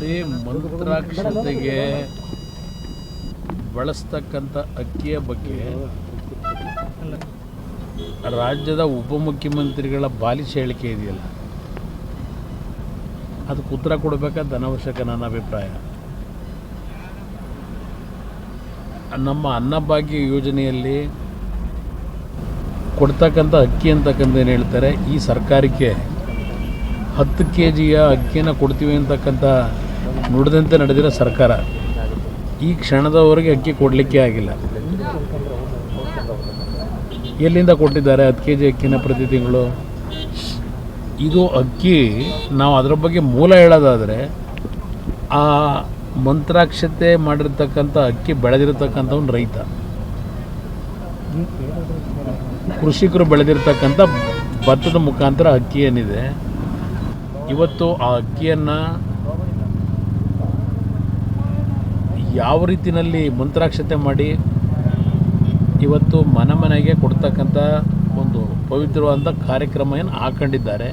ನೋಡಿ ಮಂತ್ರಾಕ್ಷತೆಗೆ ಬಳಸ್ತಕ್ಕಂಥ ಅಕ್ಕಿಯ ಬಗ್ಗೆ ರಾಜ್ಯದ ಉಪಮುಖ್ಯಮಂತ್ರಿಗಳ ಬಾಲಿಶ ಹೇಳಿಕೆ ಇದೆಯಲ್ಲ? ಅದಕ್ಕೆ ಉತ್ತರ ಕೊಡಬೇಕಾದ ಅನವಶ್ಯಕ ನನ್ನ ಅಭಿಪ್ರಾಯ? ನಮ್ಮ ಅನ್ನಭಾಗ್ಯ ಯೋಜನೆಯಲ್ಲಿ ಕೊಡ್ತಕ್ಕಂಥ ಅಕ್ಕಿ ಅಂತಕ್ಕಂಥ ಏನು ಹೇಳ್ತಾರೆ, ಈ ಸರ್ಕಾರಕ್ಕೆ ಹತ್ತು ಕೆ ಜಿಯ ಅಕ್ಕಿಯನ್ನು ಕೊಡ್ತೀವಿ ಅಂತಕ್ಕಂಥ ನುಡಿದಂತೆ ನಡೆದಿರೋ ಸರ್ಕಾರ ಈ ಕ್ಷಣದವರೆಗೆ ಅಕ್ಕಿ ಕೊಡಲಿಕ್ಕೆ ಆಗಿಲ್ಲ. ಎಲ್ಲಿಂದ ಕೊಟ್ಟಿದ್ದಾರೆ? ಹತ್ತು ಕೆ ಜಿ ಅಕ್ಕಿನ ಪ್ರತಿ ತಿಂಗಳು? ಇದು ಅಕ್ಕಿ, ನಾವು ಅದರ ಬಗ್ಗೆ ಮೂಲ ಹೇಳೋದಾದರೆ, ಆ ಮಂತ್ರಾಕ್ಷತೆ ಮಾಡಿರ್ತಕ್ಕಂಥ ಅಕ್ಕಿ ಬೆಳೆದಿರ್ತಕ್ಕಂಥವ್ನು ರೈತ. ಕೃಷಿಕರು ಬೆಳೆದಿರ್ತಕ್ಕಂಥ ಭತ್ತದ ಮುಖಾಂತರ ಅಕ್ಕಿ ಏನಿದೆ, ಇವತ್ತು ಆ ಅಕ್ಕಿಯನ್ನು ಯಾವ ರೀತಿಯಲ್ಲಿ ಮಂತ್ರಾಕ್ಷತೆ ಮಾಡಿ ಇವತ್ತು ಮನೆ ಮನೆಗೆ ಕೊಡ್ತಕ್ಕಂಥ ಒಂದು ಪವಿತ್ರವಾದಂಥ ಕಾರ್ಯಕ್ರಮ ಏನು ಹಾಕೊಂಡಿದ್ದಾರೆ.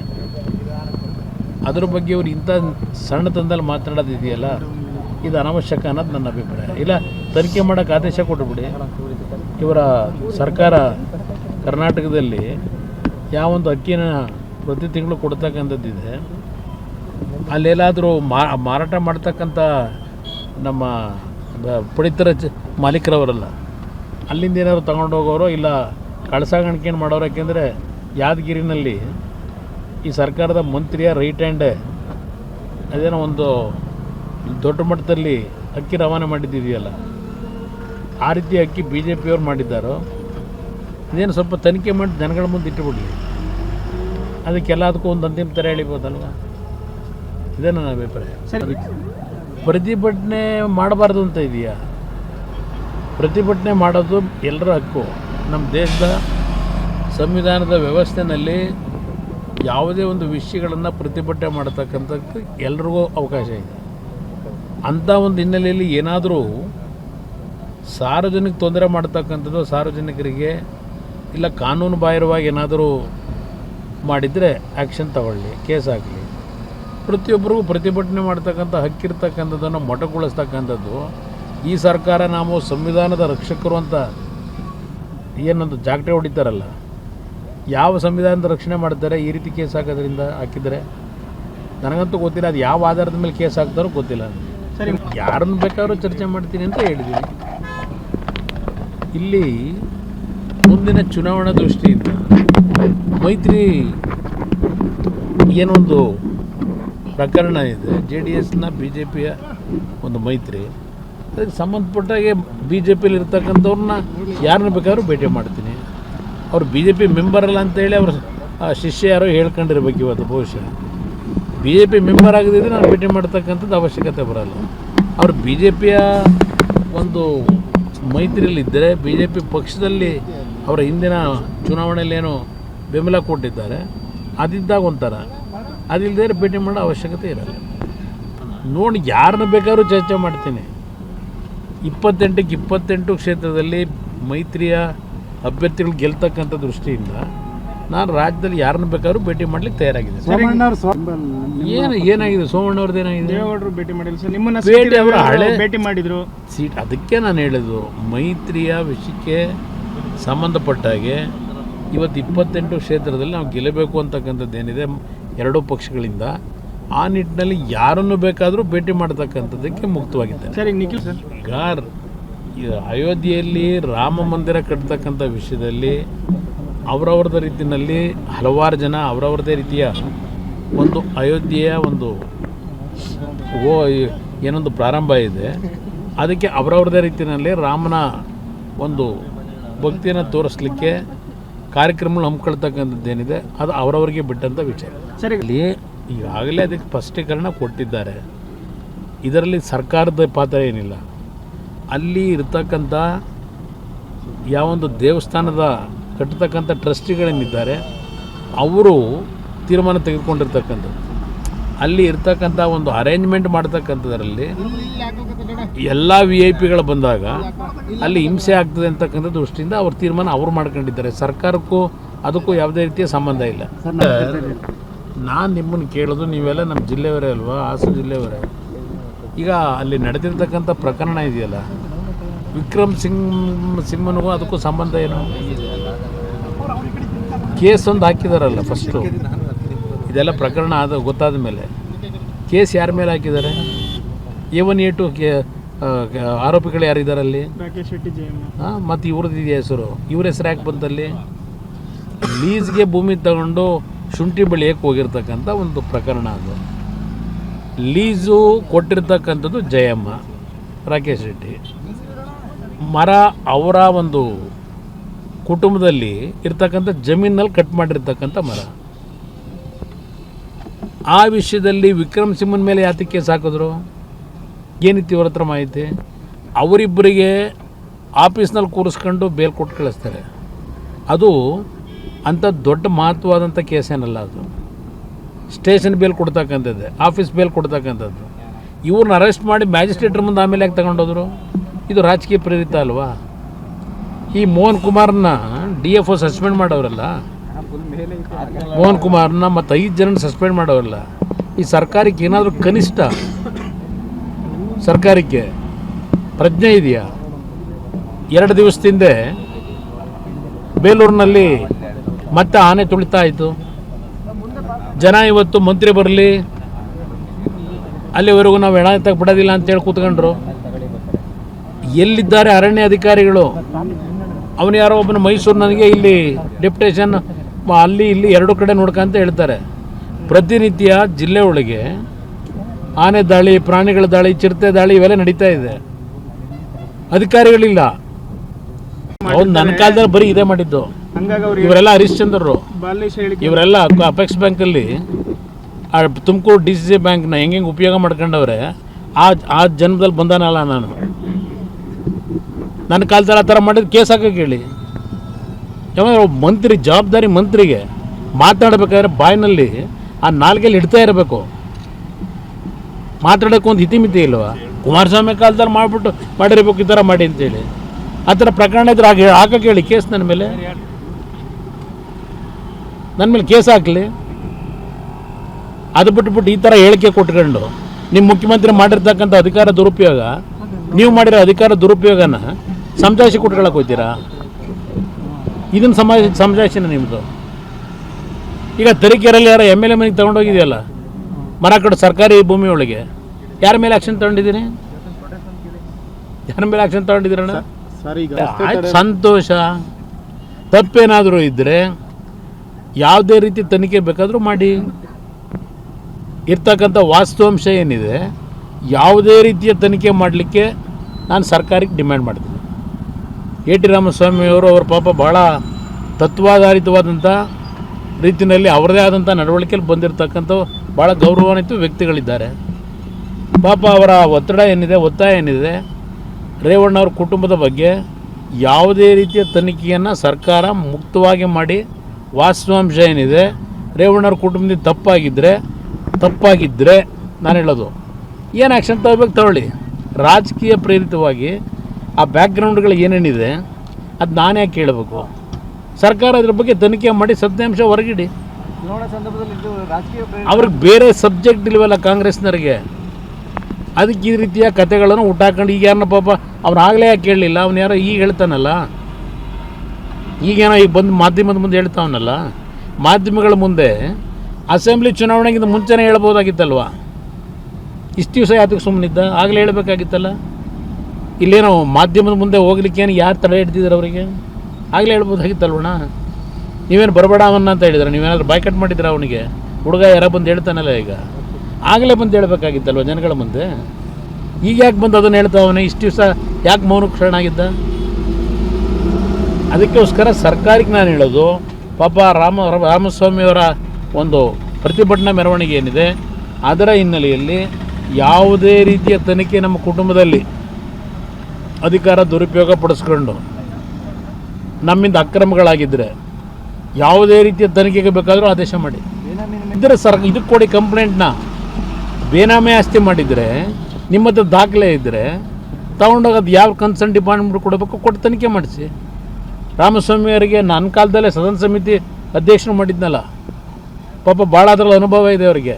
ಅದ್ರ ಬಗ್ಗೆ ಇವ್ರು ಇಂಥ ಸಣ್ಣತನದಲ್ಲಿ ತಂದಲ್ಲಿ ಇದೆಯಲ್ಲ ಇದು ಅನಾವಶ್ಯಕ ಅನ್ನೋದು ನನ್ನ ಅಭಿಪ್ರಾಯ. ಇಲ್ಲ, ತನಿಖೆ ಮಾಡೋಕ್ಕೆ ಆದೇಶ ಕೊಟ್ಟುಬಿಡಿ ಇವರ ಸರ್ಕಾರ ಕರ್ನಾಟಕದಲ್ಲಿ ಯಾವೊಂದು ಅಕ್ಕಿನ ಪ್ರತಿ ತಿಂಗಳು ಕೊಡ್ತಕ್ಕಂಥದ್ದಿದೆ. ಅಲ್ಲೆಲ್ಲಾದರೂ ಮಾರಾಟ ಮಾಡ್ತಕ್ಕಂಥ ನಮ್ಮ ಪಡಿತರ ಚ ಮಾಲೀಕರವರಲ್ಲ. ಅಲ್ಲಿಂದ ಏನಾದ್ರು ತಗೊಂಡು ಹೋಗೋರು ಇಲ್ಲ ಕಳಸಾಗಾಣಿಕೆ ಮಾಡೋರು ಯಾಕೆಂದರೆ ಯಾದಗಿರಿನಲ್ಲಿ ಈ ಸರ್ಕಾರದ ಮಂತ್ರಿಯ ರೈಟ್ ಹ್ಯಾಂಡ್ ಅದೇನೋ ಒಂದು ದೊಡ್ಡ ಮಟ್ಟದಲ್ಲಿ ಅಕ್ಕಿ ರವಾನೆ ಮಾಡಿದ್ದಿದೆಯಲ್ಲ. ಆ ರೀತಿ ಅಕ್ಕಿ ಬಿ ಜೆ ಪಿಯವ್ರು ಮಾಡಿದ್ದಾರೋ? ಇದೇನು ಸ್ವಲ್ಪ ತನಿಖೆ ಮಾಡಿ ಜನಗಳ ಮುಂದೆ ಇಟ್ಟುಬಿಡಲಿ ಅದಕ್ಕೆಲ್ಲದಕ್ಕೂ ಒಂದು ಅಂತಿಮ ಥರ ಎಳಿಬೋದಲ್ವ? ಇದೇ ನನ್ನ ಅಭಿಪ್ರಾಯ? ಪ್ರತಿಭಟನೆ ಮಾಡಬಾರ್ದು ಅಂತ ಇದೆಯಾ? ಪ್ರತಿಭಟನೆ ಮಾಡೋದು ಎಲ್ಲರ ಹಕ್ಕು. ನಮ್ಮ ದೇಶದ ಸಂವಿಧಾನದ ವ್ಯವಸ್ಥೆನಲ್ಲಿ ಯಾವುದೇ ಒಂದು ವಿಷಯಗಳನ್ನು ಪ್ರತಿಭಟನೆ ಮಾಡತಕ್ಕಂಥದ್ದು ಎಲ್ರಿಗೂ ಅವಕಾಶ ಇದೆ. ಅಂಥ ಒಂದು ಹಿನ್ನೆಲೆಯಲ್ಲಿ ಏನಾದರೂ ಸಾರ್ವಜನಿಕ ತೊಂದರೆ ಮಾಡ್ತಕ್ಕಂಥದ್ದು ಸಾರ್ವಜನಿಕರಿಗೆ ಇಲ್ಲ ಕಾನೂನು ಬಾಹಿರವಾಗಿ ಏನಾದರೂ ಮಾಡಿದರೆ ಆ್ಯಕ್ಷನ್ ತಗೊಳ್ಳಿ ಕೇಸ್ ಹಾಕಲಿ ಪ್ರತಿಯೊಬ್ಬರಿಗೂ ಪ್ರತಿಭಟನೆ ಮಾಡ್ತಕ್ಕಂಥ ಹಕ್ಕಿರ್ತಕ್ಕಂಥದ್ದನ್ನು ಮೊಟಗೊಳಿಸ್ತಕ್ಕಂಥದ್ದು ಈ ಸರ್ಕಾರ ನಾವು ಸಂವಿಧಾನದ ರಕ್ಷಕರು ಅಂತ ಏನೊಂದು ಜಾಗಟೆ ಹೊಡಿತಾರಲ್ಲ ಯಾವ ಸಂವಿಧಾನದ ರಕ್ಷಣೆ ಮಾಡ್ತಾರೆ ಈ ರೀತಿ ಕೇಸ್ ಹಾಕೋದ್ರಿಂದ ಹಾಕಿದರೆ? ನನಗಂತೂ ಗೊತ್ತಿಲ್ಲ ಅದು ಯಾವ ಆಧಾರದ ಮೇಲೆ ಕೇಸ್ ಹಾಕ್ತಾರೋ ಗೊತ್ತಿಲ್ಲ. ಸರಿ. ಯಾರನ್ನು ಬೇಕಾದ್ರೂ ಚರ್ಚೆ ಮಾಡ್ತೀನಿ ಅಂತ ಹೇಳಿದ್ದೀನಿ ಇಲ್ಲಿ ಮುಂದಿನ ಚುನಾವಣಾ ದೃಷ್ಟಿಯಿಂದ ಮೈತ್ರಿ ಏನೊಂದು ಪ್ರಕರಣ ಇದೆ. ಜೆ ಡಿ ಎಸ್ನ ಬಿ ಜೆ ಪಿಯ ಒಂದು ಮೈತ್ರಿ. ಅದಕ್ಕೆ ಸಂಬಂಧಪಟ್ಟಾಗೆ ಬಿ ಜೆ ಪಿಲಿ ಇರ್ತಕ್ಕಂಥವ್ರನ್ನ ಯಾರನ್ನ ಬೇಕಾದ್ರೂ ಭೇಟಿ ಮಾಡ್ತೀನಿ. ಅವ್ರು ಬಿ ಜೆ ಪಿ ಮೆಂಬರ್ ಅಲ್ಲ ಅಂತೇಳಿ ಅವ್ರ ಶಿಷ್ಯ ಯಾರೋ ಹೇಳ್ಕೊಂಡಿರ್ಬೇಕು ಇವತ್ತು ಬಹುಶಃ. ಬಿ ಜೆ ಪಿ ಮೆಂಬರ್ ಆಗದಿದ್ರೆ ನಾನು ಭೇಟಿ ಮಾಡ್ತಕ್ಕಂಥದ್ದು ಅವಶ್ಯಕತೆ ಬರಲ್ಲ. ಅವ್ರು ಬಿ ಜೆ ಪಿಯ ಒಂದು ಮೈತ್ರಿಯಲ್ಲಿದ್ದರೆ ಬಿ ಜೆ ಪಿ ಪಕ್ಷದಲ್ಲಿ ಅವರ ಹಿಂದಿನ ಚುನಾವಣೆಯಲ್ಲಿ ಏನೋ ಬೆಂಬಲ ಕೊಟ್ಟಿದ್ದಾರೆ. ಅದಿದ್ದಾಗ ಒಂಥರ. ಅದಿಲ್ಲದೆ ಭೇಟಿ ಮಾಡೋ ಅವಶ್ಯಕತೆ ಇರಲ್ಲ. ನೋಡಿ ಯಾರನ್ನ ಬೇಕಾದ್ರೂ ಚರ್ಚೆ ಮಾಡ್ತೀನಿ. ಇಪ್ಪತ್ತೆಂಟಕ್ಕೆ ಇಪ್ಪತ್ತೆಂಟು ಕ್ಷೇತ್ರದಲ್ಲಿ ಮೈತ್ರಿಯ ಅಭ್ಯರ್ಥಿಗಳು ಗೆಲ್ತಕ್ಕಂಥ ದೃಷ್ಟಿಯಿಂದ ನಾನು ರಾಜ್ಯದಲ್ಲಿ ಯಾರನ್ನ ಬೇಕಾದ್ರೂ ಭೇಟಿ ಮಾಡ್ಲಿಕ್ಕೆ ತಯಾರಾಗಿದೆ ಏನು ಏನಾಗಿದೆ? ಸೋಮಣ್ಣವ್ರದ್ದು ಏನಾಗಿದೆ? ಭೇಟಿ ಮಾಡಿಲ್ಲ ಸರ್. ನಿಮ್ಮನ್ನ ಭೇಟಿ ಅವರು ಹಳೆ- ಭೇಟಿ ಮಾಡಿದ್ರು. ಸೀಟ್ ಅದಕ್ಕೆ ನಾನು ಹೇಳಿದ್ದು ಮೈತ್ರಿಯ ವಿಷಯಕ್ಕೆ ಸಂಬಂಧಪಟ್ಟಾಗೆ ಇವತ್ತು ಇಪ್ಪತ್ತೆಂಟು ಕ್ಷೇತ್ರದಲ್ಲಿ ನಾವು ಗೆಲ್ಲಬೇಕು ಅಂತಕ್ಕಂಥದ್ದು ಏನಿದೆ? ಎರಡೂ ಪಕ್ಷಗಳಿಂದ ಆ ನಿಟ್ಟಿನಲ್ಲಿ ಯಾರನ್ನು ಬೇಕಾದರೂ ಭೇಟಿ ಮಾಡತಕ್ಕಂಥದ್ದಕ್ಕೆ ಮುಕ್ತವಾಗಿದೆ ಸರಿ ನಿಖಿಲ್ ಸರ್. ಗಾರ್ ಅಯೋಧ್ಯೆಯಲ್ಲಿ ರಾಮ ಮಂದಿರ ಕಟ್ಟತಕ್ಕಂಥ ವಿಷಯದಲ್ಲಿ ಅವರವ್ರದ ರೀತಿಯಲ್ಲಿ ಹಲವಾರು ಜನ ಅವರವ್ರದೇ ರೀತಿಯ ಒಂದು ಅಯೋಧ್ಯೆಯ ಒಂದು ಓ ಏನೊಂದು ಪ್ರಾರಂಭ ಇದೆ. ಅದಕ್ಕೆ ಅವರವ್ರದೇ ರೀತಿಯಲ್ಲಿ ರಾಮನ ಒಂದು ಭಕ್ತಿಯನ್ನು ತೋರಿಸ್ಲಿಕ್ಕೆ ಕಾರ್ಯಕ್ರಮಗಳು ಹಮ್ಮಿಕೊಳ್ತಕ್ಕಂಥದ್ದೇನಿದೆ ಅದು ಅವರವರಿಗೆ ಬಿಟ್ಟಂಥ ವಿಚಾರ. ಸರಿ. ಇಲ್ಲಿ ಈಗಾಗಲೇ ಅದಕ್ಕೆ ಸ್ಪಷ್ಟೀಕರಣ ಕೊಟ್ಟಿದ್ದಾರೆ. ಇದರಲ್ಲಿ ಸರ್ಕಾರದ ಪಾತ್ರ ಏನಿಲ್ಲ. ಅಲ್ಲಿ ಇರ್ತಕ್ಕಂಥ ಯಾವೊಂದು ದೇವಸ್ಥಾನದ ಕಟ್ಟತಕ್ಕಂಥ ಟ್ರಸ್ಟಿಗಳೇನಿದ್ದಾರೆ ಅವರು ತೀರ್ಮಾನ ತೆಗೆದುಕೊಂಡಿರ್ತಕ್ಕಂಥದ್ದು. ಅಲ್ಲಿ ಇರ್ತಕ್ಕಂಥ ಒಂದು ಅರೇಂಜ್ಮೆಂಟ್ ಮಾಡ್ತಕ್ಕಂಥದ್ರಲ್ಲಿ ಎಲ್ಲ ವಿ ಐ ಪಿಗಳು ಬಂದಾಗ ಅಲ್ಲಿ ಹಿಂಸೆ ಆಗ್ತದೆ ಅಂತಕ್ಕಂಥ ದೃಷ್ಟಿಯಿಂದ ಅವ್ರ ತೀರ್ಮಾನ ಅವ್ರು ಮಾಡ್ಕೊಂಡಿದ್ದಾರೆ. ಸರ್ಕಾರಕ್ಕೂ ಅದಕ್ಕೂ ಯಾವುದೇ ರೀತಿಯ ಸಂಬಂಧ ಇಲ್ಲ. ನಾನು ನಿಮ್ಮನ್ನು ಕೇಳೋದು ನೀವೆಲ್ಲ ನಮ್ಮ ಜಿಲ್ಲೆಯವರೇ ಅಲ್ವಾ? ಹಾಸನ ಜಿಲ್ಲೆಯವರೇ? ಈಗ ಅಲ್ಲಿ ನಡೆದಿರ್ತಕ್ಕಂಥ ಪ್ರಕರಣ ಇದೆಯಲ್ಲ ವಿಕ್ರಮ್ ಸಿಂಗ್ ಸಿಂಹನಿಗೂ ಅದಕ್ಕೂ ಸಂಬಂಧ ಏನು? ಕೇಸ್ ಒಂದು ಹಾಕಿದಾರಲ್ಲ ಫಸ್ಟು ಇದೆಲ್ಲ ಪ್ರಕರಣ ಆದ ಗೊತ್ತಾದ ಮೇಲೆ ಕೇಸ್ ಯಾರ ಮೇಲೆ ಹಾಕಿದ್ದಾರೆ? ಎ ಒನ್ ಎ ಟು ಕೆ ಆರೋಪಿಗಳು ಯಾರಿದ್ದಾರೆ ಅಲ್ಲಿ ಹಾಂ ಮತ್ತು ಇವ್ರದ್ದು ಇದೆಯಾ ಹೆಸರು? ಇವ್ರ ಹೆಸರು ಯಾಕೆ ಬಂತಲ್ಲಿ? ಲೀಸ್ಗೆ ಭೂಮಿ ತಗೊಂಡು ಶುಂಠಿ ಬೆಳೆಯಕ್ಕೆ ಹೋಗಿರ್ತಕ್ಕಂಥ ಒಂದು ಪ್ರಕರಣ ಅದು. ಲೀಸು ಕೊಟ್ಟಿರ್ತಕ್ಕಂಥದ್ದು ಜಯಮ್ಮ ರಾಕೇಶ್ ಶೆಟ್ಟಿ. ಮರ ಅವರ ಒಂದು ಕುಟುಂಬದಲ್ಲಿ ಇರ್ತಕ್ಕಂಥ ಜಮೀನಲ್ಲಿ ಕಟ್ ಮಾಡಿರ್ತಕ್ಕಂಥ ಮರ. ಆ ವಿಷಯದಲ್ಲಿ ವಿಕ್ರಮ್ ಸಿಂಹನ ಮೇಲೆ ಯಾತಕ್ಕೆ ಕೇಸ್ ಹಾಕಿದ್ರು? ಏನಿತ್ತು ಇವ್ರ ಹತ್ರ ಮಾಹಿತಿ? ಅವರಿಬ್ಬರಿಗೆ ಆಫೀಸ್ನಲ್ಲಿ ಕೂರಿಸ್ಕೊಂಡು ಬೇಲ್ ಕೊಟ್ಟು ಕಳಿಸ್ತಾರೆ. ಅದು ಅಂಥ ದೊಡ್ಡ ಮಹತ್ವವಾದಂಥ ಕೇಸ್ ಏನಲ್ಲ ಅದು. ಸ್ಟೇಷನ್ ಬೇಲ್ ಕೊಡ್ತಕ್ಕಂಥದ್ದು, ಆಫೀಸ್ ಬೇಲ್ ಕೊಡ್ತಕ್ಕಂಥದ್ದು. ಇವ್ರನ್ನ ಅರೆಸ್ಟ್ ಮಾಡಿ ಮ್ಯಾಜಿಸ್ಟ್ರೇಟ್ರ ಮುಂದೆ ಆಮೇಲೆ ಯಾಕೆ ತಗೊಂಡೋದ್ರು? ಇದು ರಾಜಕೀಯ ಪ್ರೇರಿತ ಅಲ್ವಾ? ಈ ಮೋಹನ್ ಕುಮಾರ್ನ ಡಿ ಎಫ್ ಒ ಸಸ್ಪೆಂಡ್ ಮಾಡೋರಲ್ಲ ಮೋಹನ್ ನಮ್ಮ ಮತ್ತು ಐದು ಜನ ಸಸ್ಪೆಂಡ್ ಮಾಡೋರಲ್ಲ. ಈ ಸರ್ಕಾರಕ್ಕೆ ಏನಾದರೂ ಕನಿಷ್ಠ ಸರ್ಕಾರಕ್ಕೆ ಪ್ರಜ್ಞೆ ಇದೆಯಾ? ಎರಡು ದಿವಸದಿಂದ ಬೇಲೂರಿನಲ್ಲಿ ಮತ್ತೆ ಆನೆ ತುಳಿತಾ ಇತ್ತು. ಜನ ಇವತ್ತು ಮಂತ್ರಿ ಬರಲಿ, ಅಲ್ಲಿವರೆಗೂ ನಾವು ಹೆಣ ಎತ್ತಕ್ಕೆ ಬಿಡೋದಿಲ್ಲ ಅಂತೇಳಿ ಕೂತ್ಕೊಂಡ್ರು. ಎಲ್ಲಿದ್ದಾರೆ ಅರಣ್ಯ ಅಧಿಕಾರಿಗಳು? ಅವನು ಯಾರೋ ಒಬ್ಬನ ಮೈಸೂರು ನನಗೆ ಇಲ್ಲಿ ಡೆಪ್ಯುಟೇಷನ್ ಅಲ್ಲಿ ಇಲ್ಲಿ ಎರಡು ಕಡೆ ನೋಡ್ಕಂತ ಹೇಳ್ತಾರೆ. ಪ್ರತಿನಿತ್ಯ ಜಿಲ್ಲೆ ಒಳಗೆ ಆನೆ ದಾಳಿ ಪ್ರಾಣಿಗಳ ದಾಳಿ ಚಿರತೆ ದಾಳಿ ಇವೆಲ್ಲ ನಡೀತಾ ಇದೆ. ಅಧಿಕಾರಿಗಳಿಲ್ಲ. ಅವ್ನು ನನ್ನ ಕಾಲದಲ್ಲಿ ಬರೀ ಇದೇ ಮಾಡಿದ್ದು. ಹಂಗಾಗಿ ಇವರೆಲ್ಲ ಹರಿಶ್ಚಂದ್ರರು ಬಾಲೇಶ್ ಹೇಳಿಕೆ ಇವರೆಲ್ಲ ಅಪೆಕ್ಸ್ ಬ್ಯಾಂಕಲ್ಲಿ ಆ ತುಮಕೂರು ಡಿ ಸಿ ಸಿ ಬ್ಯಾಂಕ್ನ ಹೆಂಗೆ ಹೆಂಗೆ ಉಪಯೋಗ ಮಾಡ್ಕೊಂಡವ್ರೆ ಆ ಆ ಜನ್ಮದಲ್ಲಿ ಬಂದಾನಲ್ಲ ನಾನು. ನನ್ನ ಕಾಲದಲ್ಲಿ ಆ ಥರ ಮಾಡಿದ್ರೆ ಕೇಸ್ ಹಾಕಕ್ಕೆ ಹೇಳಿ. ಒಬ್ಬ ಮಂತ್ರಿ, ಜವಾಬ್ದಾರಿ ಮಂತ್ರಿಗೆ ಮಾತಾಡಬೇಕಾದ್ರೆ ಬಾಯಿನಲ್ಲಿ ಆ ನಾಲ್ಗೆಲ್ಲಿ ಇಡ್ತಾ ಇರಬೇಕು. ಮಾತಾಡೋಕ್ಕೆ ಒಂದು ಹಿತಿಮಿತಿ ಇಲ್ವಾ? ಕುಮಾರಸ್ವಾಮಿ ಕಾಲದಲ್ಲಿ ಮಾಡಿಬಿಟ್ಟು ಮಾಡಿರ್ಬೇಕು ಈ ಥರ ಮಾಡಿ ಅಂತೇಳಿ. ಆ ಥರ ಪ್ರಕರಣ ಇದ್ರೆ ಹಾಗೆ ಹಾಕಕ್ಕೆ ಹೇಳಿ ಕೇಸ್ ನನ್ನ ಮೇಲೆ. ನನ್ನ ಮೇಲೆ ಕೇಸ್ ಹಾಕಲಿ. ಅದು ಬಿಟ್ಬಿಟ್ಟು ಈ ಥರ ಹೇಳಿಕೆ ಕೊಟ್ಕೊಂಡು ನಿಮ್ಮ ಮುಖ್ಯಮಂತ್ರಿ ಮಾಡಿರ್ತಕ್ಕಂಥ ಅಧಿಕಾರ ದುರುಪಯೋಗ, ನೀವು ಮಾಡಿರೋ ಅಧಿಕಾರ ದುರುಪಯೋಗನ ಸಂತೋಷ ಕೊಟ್ಕೊಳಕ್ಕೆ ಹೋಗ್ತೀರಾ ಇದನ್ನು ಸಮಾಜ ಸಮಜಾಯಿಸಿನ ನಿಮ್ಮದು ಈಗ ತರೀಕೆರೆಯಲ್ಲಿ ಯಾರೋ ಎಂ ಎಲ್ ಎ ಮನೆಗೆ ತೊಗೊಂಡೋಗಿದೆಯಲ್ಲ? ಮರ ಕಡೆ ಸರ್ಕಾರಿ ಭೂಮಿ ಒಳಗೆ. ಯಾರ ಮೇಲೆ ಆ್ಯಕ್ಷನ್ ತೊಗೊಂಡಿದ್ದೀನಿ? ಯಾರ ಮೇಲೆ ಆ್ಯಕ್ಷನ್ ತೊಗೊಂಡಿದ್ದೀರಣ್ಣ? ಆಯ್ತು ಸಂತೋಷ. ತಪ್ಪೇನಾದರೂ ಇದ್ದರೆ ಯಾವುದೇ ರೀತಿ ತನಿಖೆ ಬೇಕಾದರೂ ಮಾಡಿ. ಇರ್ತಕ್ಕಂಥ ವಾಸ್ತವಾಂಶ ಏನಿದೆ ಯಾವುದೇ ರೀತಿಯ ತನಿಖೆ ಮಾಡಲಿಕ್ಕೆ ನಾನು ಸರ್ಕಾರಕ್ಕೆ ಡಿಮ್ಯಾಂಡ್ ಮಾಡ್ತೀನಿ. ಎ ಟಿ ರಾಮಸ್ವಾಮಿಯವರು ಅವರ ಪಾಪ ಭಾಳ ತತ್ವಾಧಾರಿತವಾದಂಥ ರೀತಿಯಲ್ಲಿ ಅವರದೇ ಆದಂಥ ನಡವಳಿಕೆಯಲ್ಲಿ ಬಂದಿರತಕ್ಕಂಥ ಭಾಳ ಗೌರವಾನ್ವಿತ ವ್ಯಕ್ತಿಗಳಿದ್ದಾರೆ. ಪಾಪ ಅವರ ಒತ್ತಡ ಏನಿದೆ, ಒತ್ತಾಯ ಏನಿದೆ ರೇವಣ್ಣ ಅವ್ರ ಕುಟುಂಬದ ಬಗ್ಗೆ ಯಾವುದೇ ರೀತಿಯ ತನಿಖೆಯನ್ನು ಸರ್ಕಾರ ಮುಕ್ತವಾಗಿ ಮಾಡಿ, ವಾಸ್ತವಾಂಶ ಏನಿದೆ, ರೇವಣ್ಣವ್ರ ಕುಟುಂಬದಿಂದ ತಪ್ಪಾಗಿದ್ದರೆ ತಪ್ಪಾಗಿದ್ದರೆ ನಾನು ಹೇಳೋದು. ಏನು ಆ್ಯಕ್ಷನ್ ತಗೋಬೇಕು ತಗೊಳ್ಳಿ. ರಾಜಕೀಯ ಪ್ರೇರಿತವಾಗಿ ಆ ಬ್ಯಾಕ್ಗ್ರೌಂಡ್ಗಳು ಏನೇನಿದೆ ಅದು ನಾನು ಯಾಕೆ ಕೇಳಬೇಕು. ಸರ್ಕಾರ ಅದ್ರ ಬಗ್ಗೆ ತನಿಖೆ ಮಾಡಿ ಸತ್ಯಾಂಶ ಹೊರಗಿಡಿ. ಅವ್ರಿಗೆ ಬೇರೆ ಸಬ್ಜೆಕ್ಟ್ ಇಲ್ವಲ್ಲ ಕಾಂಗ್ರೆಸ್ನವ್ರಿಗೆ? ಅದಕ್ಕೆ ಈ ರೀತಿಯ ಕತೆಗಳನ್ನು ಹುಟ್ಟಾಕೊಂಡು ಈಗ ಯಾರನ್ನ ಪಾಪ ಅವ್ನು ಆಗಲೇ ಯಾಕೆ ಕೇಳಲಿಲ್ಲ ಅವ್ನು ಯಾರೋ ಈಗ ಹೇಳ್ತಾನಲ್ಲ? ಈಗೇನೋ ಈಗ ಬಂದು ಮಾಧ್ಯಮದ ಮುಂದೆ ಹೇಳ್ತಾವನಲ್ಲ? ಮಾಧ್ಯಮಗಳ ಮುಂದೆ ಅಸೆಂಬ್ಲಿ ಚುನಾವಣೆಗಿಂತ ಮುಂಚೆನೇ ಹೇಳ್ಬೋದಾಗಿತ್ತಲ್ವ? ಇಷ್ಟು ದಿವಸ ಯಾತಕ್ಕೆ ಸುಮ್ಮನಿದ್ದ ಆಗಲೇ ಹೇಳಬೇಕಾಗಿತ್ತಲ್ಲ? ಇಲ್ಲೇನೋ ಮಾಧ್ಯಮದ ಮುಂದೆ ಹೋಗ್ಲಿಕ್ಕೆ ಏನು ಯಾರು ತಡೆ ಹಿಡ್ದಿದ್ದಾರೆ ಅವರಿಗೆ? ಆಗಲೇ ಹೇಳ್ಬೋದಾಗಿತ್ತಲ್ವಣ್ಣ ನೀವೇನು ಬರಬೇಡ ಅವನ್ನ ಅಂತ ಹೇಳಿದ್ರೆ, ನೀವೇನಾದ್ರು ಬಾಯ್ಕಟ್ ಮಾಡಿದ್ರ ಅವನಿಗೆ? ಹುಡುಗ ಯಾರ ಬಂದು ಹೇಳ್ತಾನಲ್ಲ ಈಗ. ಆಗಲೇ ಬಂದು ಹೇಳ್ಬೇಕಾಗಿತ್ತಲ್ವ ಜನಗಳ ಮುಂದೆ? ಈಗ ಯಾಕೆ ಬಂದು ಅದನ್ನು ಹೇಳ್ತಾ ಅವನೇ? ಇಷ್ಟು ದಿವಸ ಯಾಕೆ ಮೌನ ಕ್ಷರಣಾಗಿದ್ದ ಅದಕ್ಕೋಸ್ಕರ ಸರ್ಕಾರಕ್ಕೆ ನಾನು ಹೇಳೋದು, ಪಾಪ ರಾಮ ರಾಮಸ್ವಾಮಿಯವರ ಒಂದು ಪ್ರತಿಭಟನಾ ಮೆರವಣಿಗೆ ಏನಿದೆ, ಅದರ ಹಿನ್ನೆಲೆಯಲ್ಲಿ ಯಾವುದೇ ರೀತಿಯ ತನಿಖೆ ನಮ್ಮ ಕುಟುಂಬದಲ್ಲಿ ಅಧಿಕಾರ ದುರುಪಯೋಗ ಪಡಿಸ್ಕೊಂಡು ನಮ್ಮಿಂದ ಅಕ್ರಮಗಳಾಗಿದ್ದರೆ ಯಾವುದೇ ರೀತಿಯ ತನಿಖೆಗೆ ಬೇಕಾದರೂ ಆದೇಶ ಮಾಡಿ. ಇದ್ರೆ ಸರ್ ಇದಕ್ಕೆ ಕೊಡಿ ಕಂಪ್ಲೇಂಟ್ನ. ಬೇನಾಮೆ ಆಸ್ತಿ ಮಾಡಿದರೆ ನಿಮ್ಮ ಹತ್ರ ದಾಖಲೆ ಇದ್ದರೆ ತಗೊಂಡೋಗಿ ಅದು ಯಾವ ಕನ್ಸರ್ನ್ ಡಿಪಾರ್ಟ್ಮೆಂಟ್ ಕೊಡಬೇಕು, ಕೊಟ್ಟು ತನಿಖೆ ಮಾಡಿಸಿ. ರಾಮಸ್ವಾಮಿ ಅವರಿಗೆ ನನ್ನ ಕಾಲದಲ್ಲೇ ಸದನ ಸಮಿತಿ ಅಧ್ಯಕ್ಷರು ಮಾಡಿದ್ನಲ್ಲ, ಪಾಪ ಭಾಳ ಅದರಲ್ಲಿ ಅನುಭವ ಇದೆ ಅವರಿಗೆ.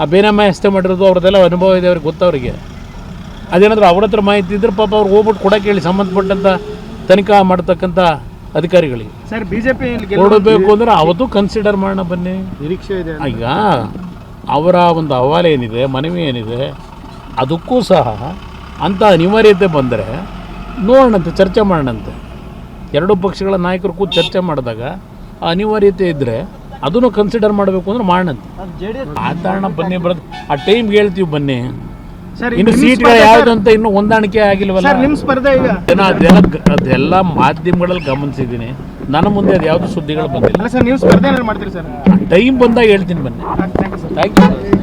ಆ ಬೇನಾಮೆ ಆಸ್ತಿ ಮಾಡಿರೋದು ಅವ್ರದ್ದೆಲ್ಲ ಅನುಭವ ಇದೆ ಅವ್ರಿಗೆ ಗೊತ್ತವರಿಗೆ ಅದೇನಾದ್ರೂ ಅವ್ರ ಹತ್ರ ಮಾಹಿತಿ ಇದ್ರೆ ಪಾಪ ಅವ್ರು ಹೋಗ್ಬಿಟ್ಟು ಕೊಡಕ್ಕೆ ಹೇಳಿ ಸಂಬಂಧಪಟ್ಟಂಥ ತನಿಖಾ ಮಾಡ್ತಕ್ಕಂಥ ಅಧಿಕಾರಿಗಳಿಗೆ. ಸರ್ ಬಿಜೆಪಿ ಕೊಡಬೇಕು ಅಂದ್ರೆ ಅವತ್ತು ಕನ್ಸಿಡರ್ ಮಾಡೋಣ ಬನ್ನಿ. ನಿರೀಕ್ಷೆ ಇದೆ ಈಗ ಅವರ ಒಂದು ಹವಾಲೆ ಏನಿದೆ ಮನವಿ ಏನಿದೆ ಅದಕ್ಕೂ ಸಹ ಅಂಥ ಅನಿವಾರ್ಯತೆ ಬಂದರೆ ನೋಡೋಣಂತೆ ಚರ್ಚೆ ಮಾಡೋಣಂತೆ. ಎರಡೂ ಪಕ್ಷಗಳ ನಾಯಕರು ಕೂತು ಚರ್ಚೆ ಮಾಡಿದಾಗ ಆ ಅನಿವಾರ್ಯತೆ ಇದ್ದರೆ ಅದನ್ನು ಕನ್ಸಿಡರ್ ಮಾಡಬೇಕು ಅಂದ್ರೆ ಮಾಡೋಣಂತೆ. ಕಾರಣ ಬನ್ನಿ ಬರೋದು ಆ ಟೈಮ್ಗೆ ಹೇಳ್ತೀವಿ ಬನ್ನಿ. ಇನ್ನು ಸೀಟ್ಗಳು ಯಾವ್ದು ಅಂತ ಇನ್ನು ಹೊಂದಾಣಿಕೆ ಆಗಿಲ್ವಲ್ಲ? ಸರ್ ನಿಮ್ಮ ಸ್ಪರ್ಧೆ ಈಗ. ಅದೆಲ್ಲ ಅದೆಲ್ಲ ಮಾಧ್ಯಮಗಳಲ್ಲಿ ಗಮನಿಸಿದ್ದೀನಿ. ನನ್ನ ಮುಂದೆ ಅದು ಯಾವುದು ಸುದ್ದಿಗಳು ಬಂದಿಲ್ಲ. ಸರ್ ನೀವು ಸ್ಪರ್ಧೆ ಮಾಡ್ತೀರಿ ಸರ್. ಟೈಮ್ ಬಂದಾಗ ಹೇಳ್ತೀನಿ ಬನ್ನಿ. Thank you sir thank you